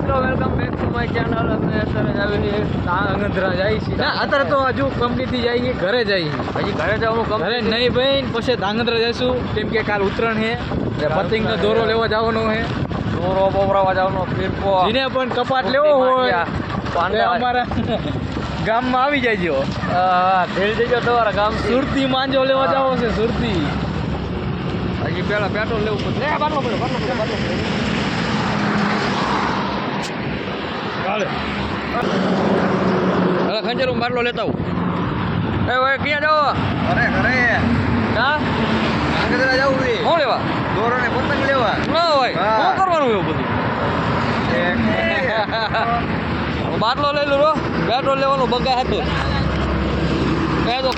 મિત્રો welcome back to my channel અમે અત્યારે આવી આંગંદ્રા જાય છે ના અત્યારે તો હજુ કંપનીથી જઈએ ઘરે જઈએ હજી ઘરે જવાનું ઘરે નહીં ભાઈ પછી ધાંગધ્રા જઈશું. કેમ કે કાલ ઉત્તરાયણ છે. એટલે પતંગનો દોરો લેવા જવાનો છે. દોરો બોબરાવા જવાનો ફીરકો જેને પણ કપાટ લેવો હોય. અમારા ગામમાં આવી જાયજો. ભેળ જજો તમારા ગામ સુરતી માંજો લેવા જવો છે સુરતી. હજી પેલા પેટ્રોલ લેવું પડે. લે બાટલો પડ્યો બાટલો પડ્યો બાટલો પડ્યો હવે ખંજર હું બાટલો લેતા આવું. એ ભાઈ ક્યાં જાઓ? અરે ઘરે. હા? ધાંગધ્રા જવું છે. શું લેવા? દોરો ને પતંગ લેવા. ના હોય. હા. શું કરવાનું એવું બધું? બાટલો લઈ લો રો પેટ્રોલ લેવાનો બગા હતું કહે તો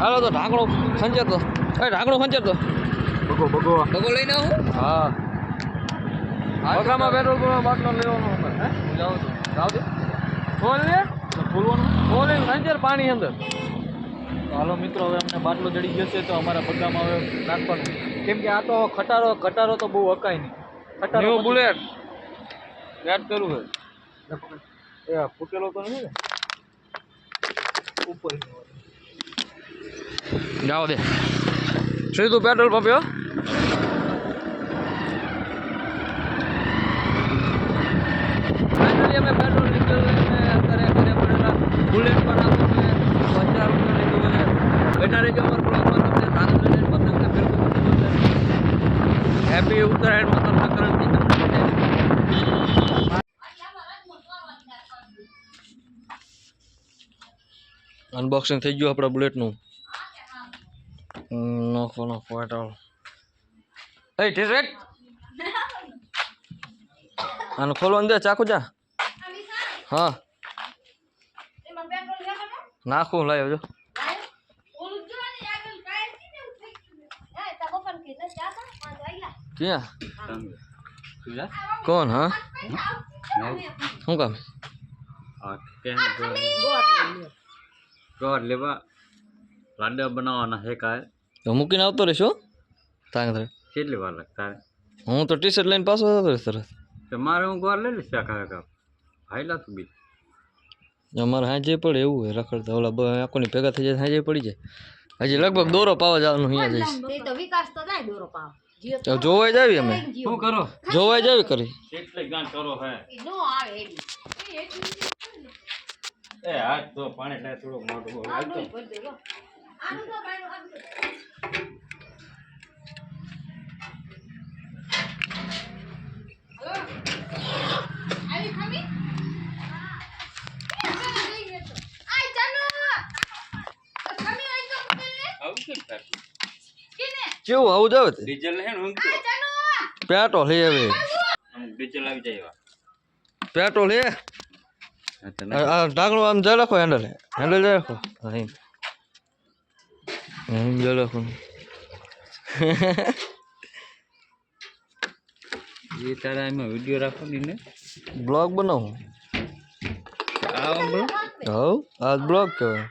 હાલો તો ઢાંકણો ખંચર તો. એ ઢાંકણો ખંચર તો. બગો બગો બગો લઈને આવું? હા. બગામાં પેટ્રોલ પૂરવા બાટલો લેવાનો હે? હું જાઉં છું. જાવ દે ફોન લે બોલવાનું ફોન લઈને ખંચર પાણી અંદર. હાલો મિત્રો હવે અમને બાટલો જડી ગયો છે તો અમારા બગામાં હવે નાખવાનું. કેમ કે આ તો ખટારો ખટારો તો બહુ અકાય નહીં. ખટારો બુલેટ. એડ કરું છે એ ફૂટેલો તો નહીં ને? ઉપર જાવ દે. સીધું પેટ્રોલ પંપ હો ફાઇનલી અમે પેટ્રોલ લીધું અને અત્યારે ઘરે પડેલા બુલેટ પર આવું છે પચાસ રૂપિયા લીધું છે બેઠા રહેજો અમારા તમને ધાન પતંગને બિલકુલ હેપી ઉત્તરાયણ મકર સંક્રાંતિ અનબોક્સિંગ થઈ ગયું આપણા બુલેટનું નાખો નાખો એટલ એ ઠીક આને ખોલવાનું દે ચાકુ જા. હા. નાખું લાવ્યો જો ક્યાં? કોણ હા? શું કામ? ગોળ? લેવા. લાડવા બનાવવાના છે કાય તો મૂકીને આવતો રહીશું તાંગ ધરે. કેટલી વાર લાગે હું તો ટી શર્ટ લઈને પાછો આવતો રહીશ તરત. તો મારે હું ગોળ લઈ લઈશ કાકા કાકા ભાઈ લાતું બી. અમારે હાજે પડે એવું હોય રખડતા ઓલા બ આંખોની ભેગા થઈ જાય હાજે પડી જાય. હજી લગભગ દોરો પાવા જવાનું અહીંયા જઈશ. તે તો વિકાસ તો થાય દોરો પાવ. જીઓ તો જોવાઈ જાવી અમે. શું કરો? જોવાઈ જાવી કરી. એટલે ગાન કરો હે? નો આવે એવી એ હાથ તો પાણી થાય થોડુંક મોટું બહુ હાલ તો. આનું તો બાયનું આનું તો. હલો? આવી ખામી? આય જાનુ! ખામી હોય તો મોકલ ને. આવું કેમ થાય કેને? કેવું આવું જાવે ડીઝલ હે ને! પેટ્રોલ હે હવે. ડીઝલ આવી જાય પેટ્રોલ હે? ઢાંકણું આમ જા રાખો હેન્ડલ હેન્ડલ જા રાખો હા, એમ. જઈ રાખો એ તારા એમાં વીડિયો રાખો ને? બ્લોગ બનાવું? આવો બ્લોગ? હવ આ બ્લોગ કહેવાય.